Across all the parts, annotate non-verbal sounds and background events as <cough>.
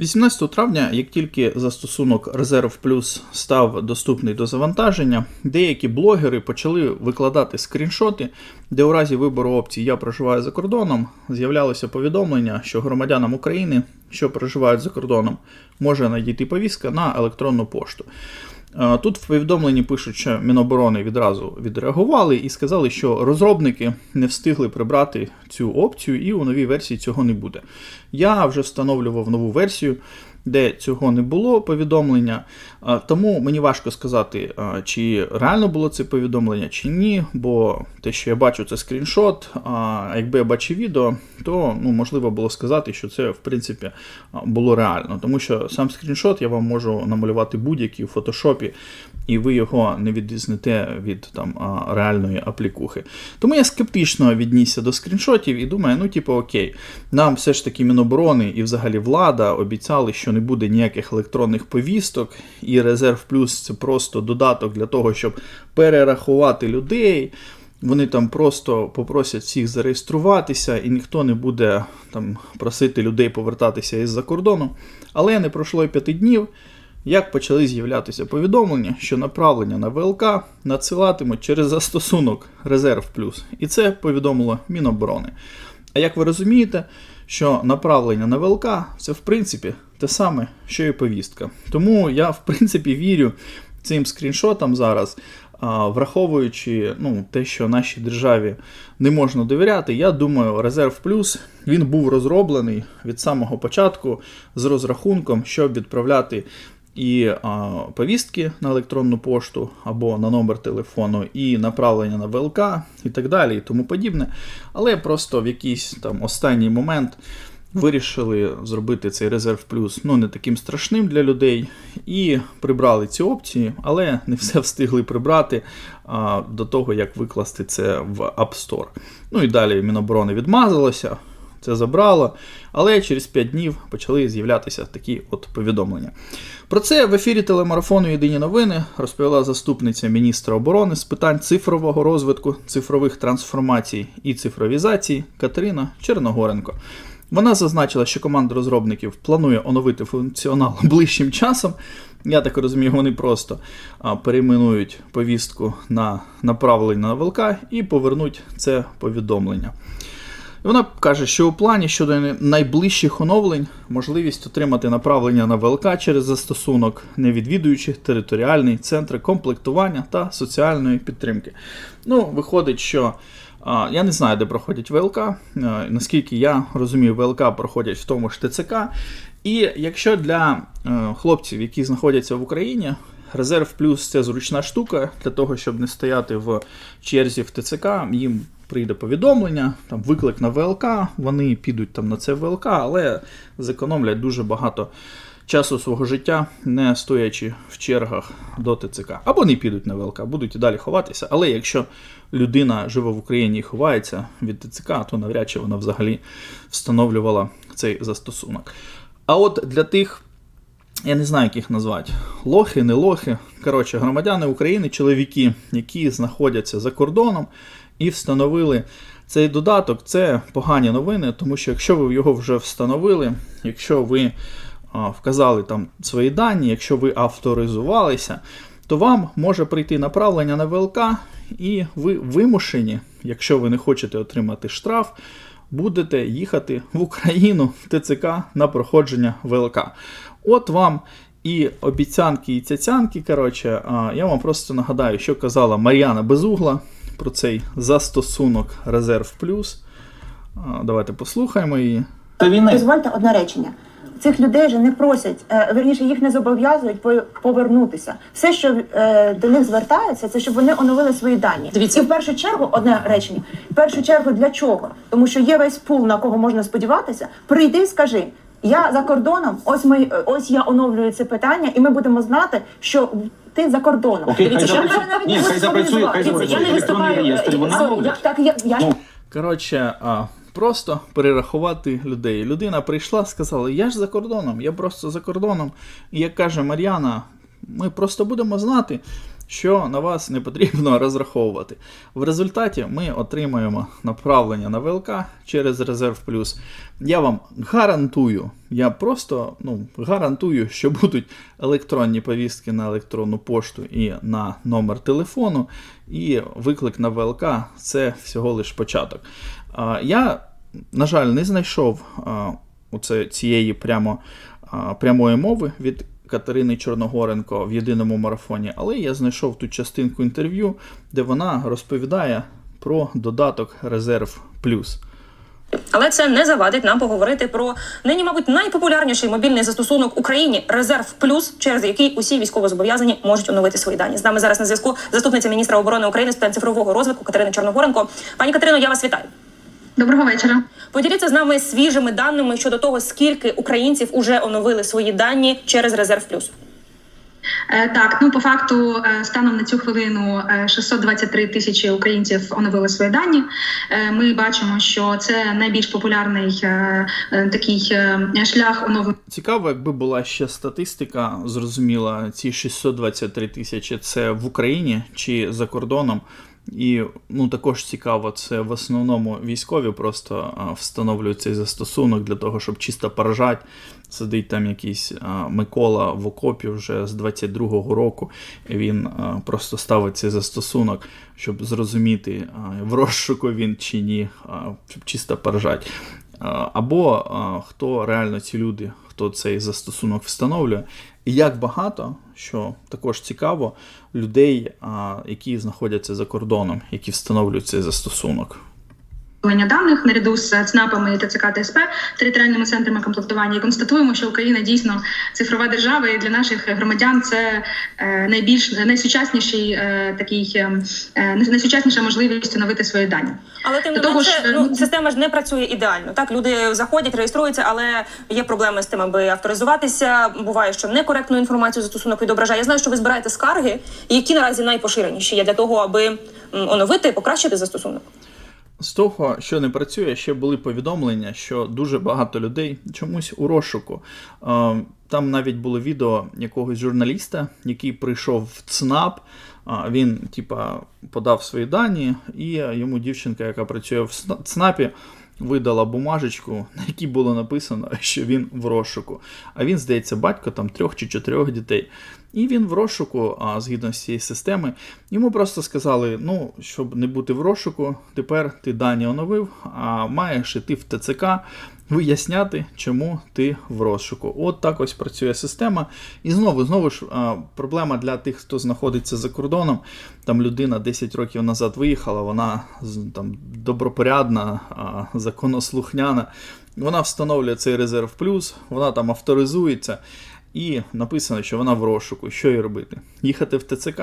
18 травня, як тільки застосунок Резерв Плюс став доступний до завантаження, деякі блогери почали викладати скріншоти, де у разі вибору опції Я проживаю за кордоном з'являлося повідомлення, що громадянам України, що проживають за кордоном, може надійти повістка на електронну пошту. Е, Тут в повідомленні пишуть, що Міноборони відразу відреагували і сказали, що розробники не встигли прибрати цю опцію, і у новій версії цього не буде. Я вже встановлював нову версію, де цього не було повідомлення. Тому мені важко сказати, чи реально було це повідомлення, чи ні. Бо те, що я бачу, це скріншот. А якби я бачив відео, то ну, можливо було сказати, що це в принципі було реально. Тому що сам скріншот я вам можу намалювати будь-який у фотошопі, і ви його не відрізнете від там реальної аплікухи. Тому я скептично віднісся до скріншотів і думаю, ну типу, окей, нам все ж таки Міноборони і взагалі влада обіцяли, що не буде ніяких електронних повісток, і Резерв Плюс це просто додаток для того, щоб перерахувати людей. Вони там просто попросять всіх зареєструватися, і ніхто не буде там просити людей повертатися із-за кордону. Але не пройшло й п'яти днів, як почали з'являтися повідомлення, що направлення на ВЛК надсилатимуть через застосунок Резерв Плюс. І це повідомило Міноборони. А як ви розумієте, що направлення на ВЛК це в принципі те саме, що і повістка. Тому я в принципі вірю цим скріншотам зараз. Враховуючи ну, те, що нашій державі не можна довіряти, я думаю, Резерв Плюс він був розроблений від самого початку з розрахунком, щоб відправляти і а, повістки на електронну пошту або на номер телефону, і направлення на ВЛК, і так далі, і тому подібне. Але просто в якийсь там останній момент вирішили зробити цей резерв плюс ну, не таким страшним для людей і прибрали ці опції, але не все встигли прибрати а, до того, як викласти це в App Store. Ну і далі Міноборони відмазалося. Це забрало, але через 5 днів почали з'являтися такі от повідомлення. Про це в ефірі телемарафону Єдині новини розповіла заступниця міністра оборони з питань цифрового розвитку, цифрових трансформацій і цифровізації Катерина Черногоренко. Вона зазначила, що команда розробників планує оновити функціонал <laughs> ближчим часом. Я так розумію, вони просто перейменують повістку на направлення на ВЛК і повернуть це повідомлення. Вона каже, що у плані щодо найближчих оновлень можливість отримати направлення на ВЛК через застосунок, не відвідуючи територіальний центр комплектування та соціальної підтримки. Ну, виходить, що я не знаю, де проходять ВЛК. Наскільки я розумію, ВЛК проходять в тому ж ТЦК. І якщо для е, хлопців, які знаходяться в Україні, резерв плюс це зручна штука для того, щоб не стояти в черзі в ТЦК, їм прийде повідомлення, там виклик на ВЛК, вони підуть там на це ВЛК, але зекономлять дуже багато часу свого життя, не стоячи в чергах до ТЦК. Або не підуть на ВЛК, будуть і далі ховатися. Але якщо людина живе в Україні і ховається від ТЦК, то навряд чи вона взагалі встановлювала цей застосунок. А от для тих. Я не знаю, як їх назвати. Лохи, не лохи. Коротше, громадяни України, чоловіки, які знаходяться за кордоном і встановили цей додаток, це погані новини, тому що якщо ви його вже встановили, якщо ви а, вказали там свої дані, якщо ви авторизувалися, то вам може прийти направлення на ВЛК, і ви вимушені, якщо ви не хочете отримати штраф, будете їхати в Україну в ТЦК на проходження ВЛК. От вам і обіцянки, і цяцянки. Коротше, я вам просто нагадаю, що казала Мар'яна Безугла про цей застосунок Резерв Плюс. Давайте послухаємо її. Та війни. Дозвольте одне речення. Цих людей же не просять, е, верніше їх не зобов'язують повернутися. Все, що е, до них звертається, це щоб вони оновили свої дані. Дивіться. І в першу чергу одне речення. В першу чергу для чого? Тому що є весь пул, на кого можна сподіватися. Прийди, і скажи. Я за кордоном, ось ми ось я оновлюю це питання, і ми будемо знати, що ти за кордоном. Окей, хай Дивіться, я запрацює. навіть Ні, не хай буду запрацює, хай запрацює Я не електронний виступаю. реєстр, вона Sorry, буде. я- Так, я, я Ну, Коротше, а, просто перерахувати людей. Людина прийшла, сказала, я ж за кордоном, я просто за кордоном. І як каже Мар'яна, ми просто будемо знати, що на вас не потрібно <laughs> розраховувати. В результаті ми отримаємо направлення на ВЛК через Резерв Плюс. Я вам гарантую, я просто ну, гарантую, що будуть електронні повістки на електронну пошту і на номер телефону, і виклик на ВЛК це всього лиш початок. Я, на жаль, не знайшов цієї прямо, прямої мови від Катерини Чорногоренко в єдиному марафоні, але я знайшов ту частинку інтерв'ю, де вона розповідає про додаток Резерв Плюс. Але це не завадить нам поговорити про нині, мабуть, найпопулярніший мобільний застосунок Україні Резерв Плюс, через який усі військовозобов'язані можуть оновити свої дані. З нами зараз на зв'язку заступниця міністра оборони України з цифрового розвитку Катерина Чорногоренко. Пані Катерино, я вас вітаю. Доброго вечора. Поділіться з нами свіжими даними щодо того, скільки українців уже оновили свої дані через Резерв Плюс. Е, Так, ну по факту, е, станом на цю хвилину е, 623 тисячі українців оновили свої дані. Е, Ми бачимо, що це найбільш популярний е, е, такий е, шлях оновлення. Цікаво, якби була ще статистика, зрозуміла, ці 623 тисячі це в Україні чи за кордоном. І ну також цікаво, це в основному військові просто а, встановлюють цей застосунок для того, щоб чисто поражати. Сидить там якийсь а, Микола в окопі вже з 22-го року. Він а, просто ставить цей застосунок, щоб зрозуміти, а, в розшуку він чи ні, а, щоб чисто поражати. А, Або хто реально ці люди, хто цей застосунок встановлює, і як багато, що також цікаво, людей, які знаходяться за кордоном, які встановлюють цей застосунок. Даних наряду з ЦНАПами і ТЦК ТСП територіальними центрами комплектування і констатуємо, що Україна дійсно цифрова держава, і для наших громадян це е, найбільш найсучасніший е, такий е, найсучасніша можливість оновити свої дані. Але тим не того менше, ну система ж не працює ідеально. Так, люди заходять, реєструються, але є проблеми з тим, аби авторизуватися. Буває, що некоректну інформацію застосунок відображає. Я знаю, що ви збираєте скарги, які наразі найпоширеніші є для того, аби оновити, покращити застосунок. З того, що не працює, ще були повідомлення, що дуже багато людей чомусь у розшуку. Е, Там навіть було відео якогось журналіста, який прийшов в ЦНАП. Він, типа, подав свої дані, і йому дівчинка, яка працює в ЦНАПі, видала бумажечку, на якій було написано, що він в розшуку. А він, здається, батько там трьох чи чотирьох дітей. І він в розшуку, а згідно з цієї системи, йому просто сказали: ну, щоб не бути в розшуку, тепер ти дані оновив, а маєш іти в ТЦК, виясняти, чому ти в розшуку. От так ось працює система. І знову, знову ж, проблема для тих, хто знаходиться за кордоном. Там людина 10 років назад виїхала, вона там добропорядна, законослухняна. Вона встановлює цей резерв плюс, вона там авторизується. І написано, що вона в розшуку. Що їй робити? Їхати в ТЦК.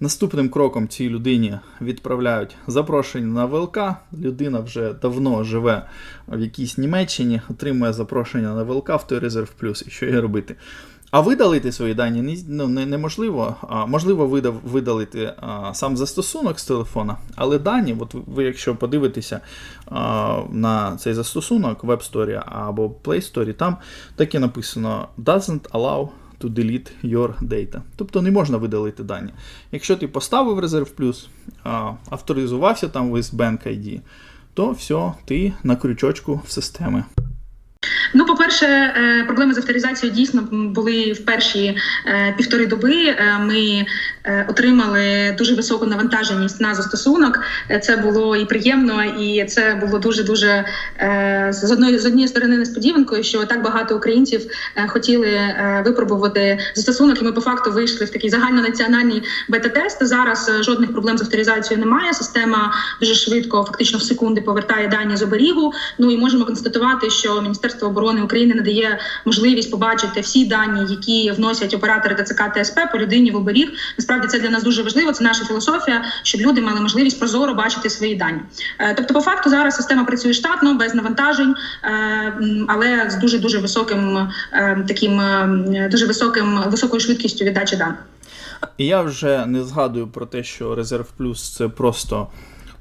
Наступним кроком цій людині відправляють запрошення на ВЛК. Людина вже давно живе в якійсь Німеччині, отримує запрошення на ВЛК в той резерв плюс. І що їй робити? А видалити свої дані ну, не, неможливо. А, можливо, видав, видалити а, сам застосунок з телефона, але дані, от ви- якщо подивитеся а, на цей застосунок в App Store або Play Store, там так і написано doesn't allow to delete your data. Тобто не можна видалити дані. Якщо ти поставив резерв плюс, а, авторизувався там with Bank ID, то все, ти на крючочку в системи. Ну, по-перше, е, проблеми з авторизацією дійсно були в перші е, півтори доби. Е, Ми отримали дуже високу навантаженість на застосунок. Це було і приємно, і це було дуже дуже з одної з однієї сторони несподіванкою, що так багато українців хотіли випробувати застосунок. І ми по факту вийшли в такий загальнонаціональний бета-тест. Зараз жодних проблем з авторизацією немає. Система дуже швидко, фактично в секунди, повертає дані з оберігу. Ну і можемо констатувати, що Міністерство оборони України надає можливість побачити всі дані, які вносять оператори ТЦК ТСП по людині в оберіг. Насправді це для нас дуже важливо. Це наша філософія, щоб люди мали можливість прозоро бачити свої дані. Е, Тобто, по факту, зараз система працює штатно, без навантажень, е, але з дуже дуже високим е, таким дуже високим високою швидкістю віддачі даних. Я вже не згадую про те, що Резерв Плюс це просто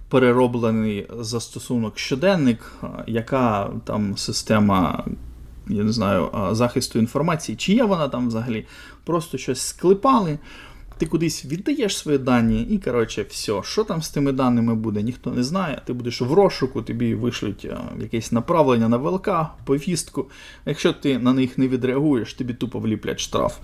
перероблений застосунок щоденник, яка там система, я не знаю, захисту інформації, чи є вона там взагалі, просто щось склепали. ти кудись віддаєш свої дані, і коротше, все, що там з тими даними буде, ніхто не знає. Ти будеш в розшуку, тобі вишлють якесь направлення на ВЛК, повістку. Якщо ти на них не відреагуєш, тобі тупо вліплять штраф.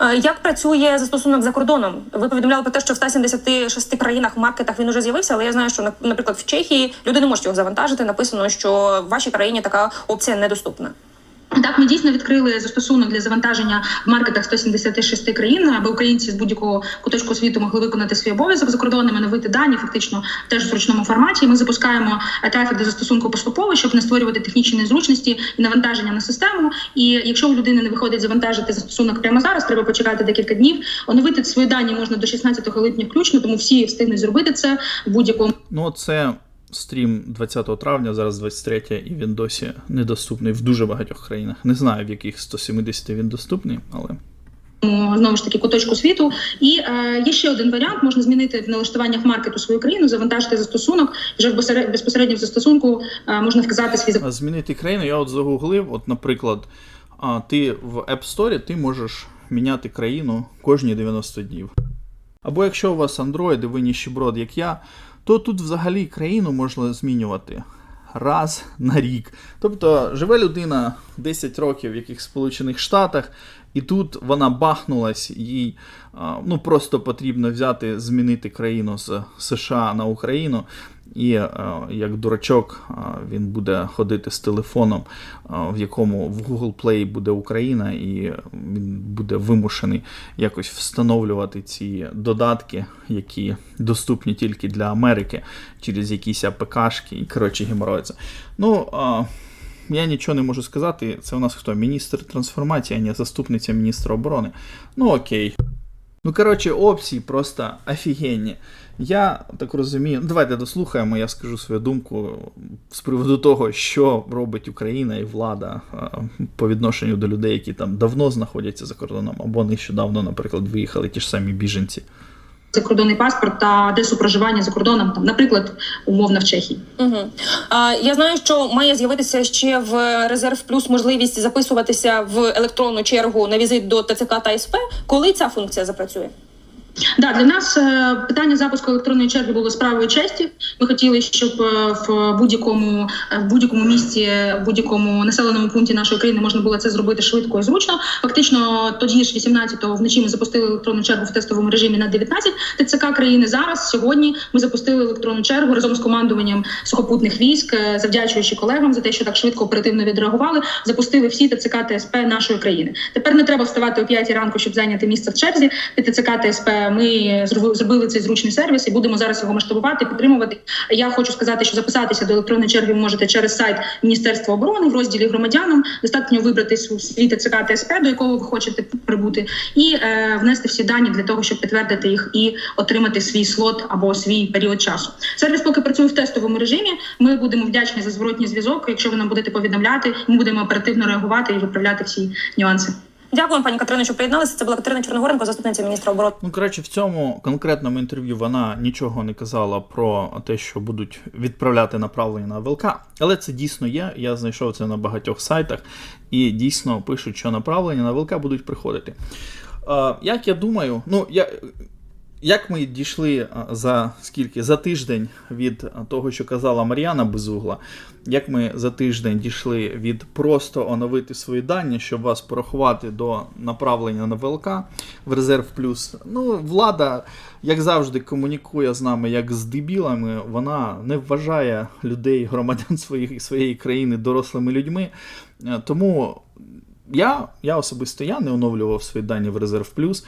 Е, Як працює застосунок за кордоном? Ви повідомляли про те, що в 176 країнах маркетах він уже з'явився, але я знаю, що на- наприклад в Чехії люди не можуть його завантажити. Написано, що в вашій країні така опція недоступна. Так, ми дійсно відкрили застосунок для завантаження в маркетах 176 країн, аби українці з будь-якого куточку світу могли виконати свій обов'язок за кордоном, оновити дані, фактично теж в зручному форматі. Ми запускаємо трафік до застосунку поступово, щоб не створювати технічні незручності і навантаження на систему. І якщо у людини не виходить завантажити застосунок прямо зараз, треба почекати декілька днів. Оновити свої дані можна до 16 липня включно, тому всі встигнуть зробити це в будь-якому. Ну, це стрім 20 травня, зараз 23, і він досі недоступний в дуже багатьох країнах. Не знаю, в яких 170 він доступний, але. Знову ж таки куточку світу. І е, є ще один варіант: можна змінити в налаштуваннях маркету свою країну, завантажити застосунок. Вже в безпосередньо в застосунку е, можна вказати свій Змінити країну, я от загуглив, от, наприклад, ти в App Store ти можеш міняти країну кожні 90 днів. Або якщо у вас Android і ви ніщеброд, як я, то тут взагалі країну можна змінювати раз на рік. Тобто живе людина 10 років в яких Сполучених Штатах, і тут вона бахнулась, їй ну, просто потрібно взяти, змінити країну з США на Україну. І е, як дурачок е, він буде ходити з телефоном, е, в якому в Google Play буде Україна, і він буде вимушений якось встановлювати ці додатки, які доступні тільки для Америки через якісь АПКшки і коротше геморроїться. Ну, я нічого не можу сказати. Це у нас хто? Міністр трансформації, а не заступниця міністра оборони. Ну окей. Ну, коротше, опції просто офігенні. Я так розумію. Давайте дослухаємо, я скажу свою думку з приводу того, що робить Україна і влада е, по відношенню до людей, які там давно знаходяться за кордоном, або нещодавно, наприклад, виїхали ті ж самі біженці. Закордонний паспорт та адресу проживання за кордоном, там, наприклад, умовно в Чехії. Угу. А, я знаю, що має з'явитися ще в резерв плюс можливість записуватися в електронну чергу на візит до ТЦК та СП. Коли ця функція запрацює? Да, для нас е, питання запуску електронної черги було справою честі. Ми хотіли, щоб е, в будь-якому е, в будь-якому місці, в будь-якому населеному пункті нашої країни можна було це зробити швидко і зручно. Фактично, тоді ж 18-го вночі ми запустили електронну чергу в тестовому режимі на 19 ТЦК країни. Зараз сьогодні ми запустили електронну чергу разом з командуванням сухопутних військ, завдячуючи колегам за те, що так швидко оперативно відреагували. Запустили всі ТЦК ТСП нашої країни. Тепер не треба вставати о 5 ранку, щоб зайняти місце в черзі. ТЦК ТСП ми зроби- зробили цей зручний сервіс і будемо зараз його масштабувати, підтримувати. Я хочу сказати, що записатися до електронної черги ви можете через сайт Міністерства оборони в розділі громадянам. Достатньо вибрати свій ТЦК ТСП, до якого ви хочете прибути, і е, внести всі дані для того, щоб підтвердити їх і отримати свій слот або свій період часу. Сервіс поки працює в тестовому режимі. Ми будемо вдячні за зворотній зв'язок. Якщо ви нам будете повідомляти, ми будемо оперативно реагувати і виправляти всі нюанси. Дякую, пані Катерино, що приєдналися. Це була Катерина Чорногоренко, заступниця міністра оборони. Ну, коротше, в цьому конкретному інтерв'ю вона нічого не казала про те, що будуть відправляти направлення на ВЛК, але це дійсно є. Я знайшов це на багатьох сайтах, і дійсно пишуть, що направлення на ВЛК будуть приходити. Е, як я думаю, ну я. Як ми дійшли за скільки? За тиждень від того, що казала Мар'яна Безугла, як ми за тиждень дійшли від просто оновити свої дані, щоб вас порахувати до направлення на ВЛК в резерв плюс. Ну, влада, як завжди, комунікує з нами як з дебілами. Вона не вважає людей, громадян своїх, своєї країни дорослими людьми. Е, Тому я, я особисто я не оновлював свої дані в резерв плюс,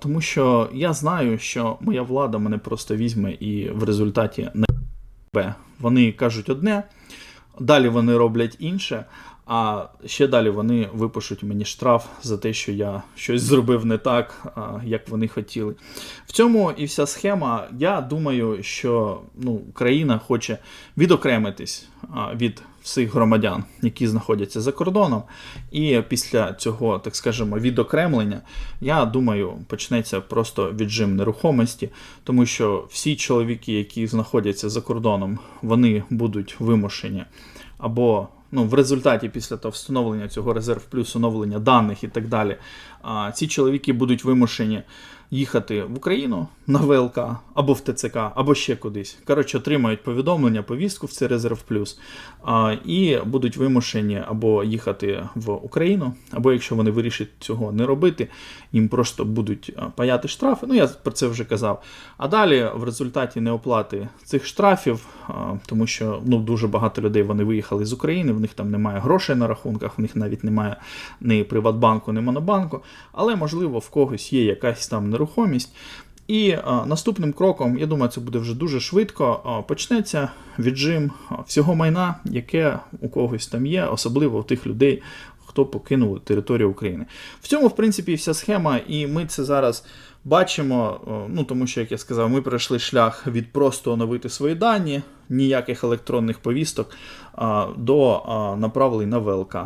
тому що я знаю, що моя влада мене просто візьме і в результаті не Вони кажуть одне, далі вони роблять інше, а ще далі вони випишуть мені штраф за те, що я щось зробив не так, як вони хотіли. В цьому і вся схема. Я думаю, що ну, країна хоче відокремитись від всіх громадян, які знаходяться за кордоном. І після цього, так скажемо, відокремлення, я думаю, почнеться просто віджим нерухомості, тому що всі чоловіки, які знаходяться за кордоном, вони будуть вимушені або ну, в результаті після того встановлення цього резерв плюс оновлення даних і так далі, ці чоловіки будуть вимушені їхати в Україну на ВЛК або в ТЦК, або ще кудись. Коротше, отримають повідомлення, повістку в цей резерв плюс, і будуть вимушені або їхати в Україну, або якщо вони вирішать цього не робити, їм просто будуть паяти штрафи. Ну, я про це вже казав. А далі в результаті неоплати цих штрафів, тому що ну, дуже багато людей вони виїхали з України, в них там немає грошей на рахунках, в них навіть немає ні Приватбанку, ні Монобанку, але можливо в когось є якась там нерухомість. І а, наступним кроком, я думаю, це буде вже дуже швидко. а, почнеться віджим всього майна, яке у когось там є, особливо у тих людей, хто покинув територію України. В цьому, в принципі, вся схема, і ми це зараз бачимо. Ну тому що, як я сказав, ми пройшли шлях від просто оновити свої дані, ніяких електронних повісток до направлень на ВЛК.